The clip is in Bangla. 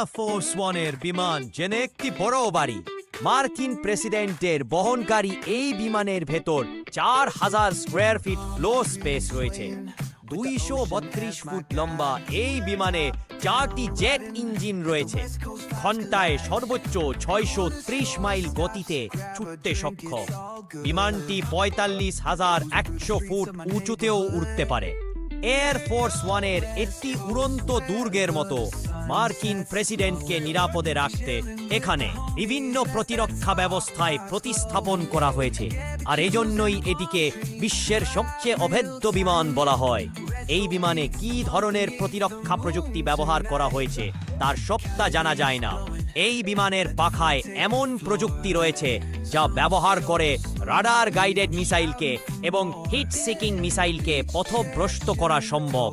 এয়ারফোর্স ওয়ানের বিমান জেনে একটি বড় বাড়ি। মার্কিন প্রেসিডেন্টের বহনকারী এই বিমানের ভেতর চার হাজার স্কোয়ার ফিট ফ্লো স্পেস রয়েছে। দুইশো বত্রিশ ফুট লম্বা এই বিমানে চারটি জেট ইঞ্জিন রয়েছে। ঘন্টায় সর্বোচ্চ ছয়শো ত্রিশ মাইল গতিতে ছুটতে সক্ষম। বিমানটি পঁয়তাল্লিশ হাজার একশো ফুট উঁচুতেও উঠতে পারে। এয়ার ফোর্স ওয়ানের একটি উড়ন্ত দুর্গের মতো মার্কিন প্রেসিডেন্টকে নিরাপদে রাখতে এখানে বিভিন্ন প্রতিরক্ষা ব্যবস্থায় প্রতিস্থাপন করা হয়েছে। আর এজন্যই এটিকে বিশ্বের সবচেয়ে অভেদ্য বিমান বলা হয়। এই বিমানে কি ধরনের প্রতিরক্ষা প্রযুক্তি ব্যবহার করা হয়েছে তার সবটা জানা যায় না। এই বিমানের পাখায় এমন প্রযুক্তি রয়েছে যা ব্যবহার করে রাডার গাইডেড মিসাইলকে এবং হিট সিকিং মিসাইলকে পথভ্রষ্ট করা সম্ভব।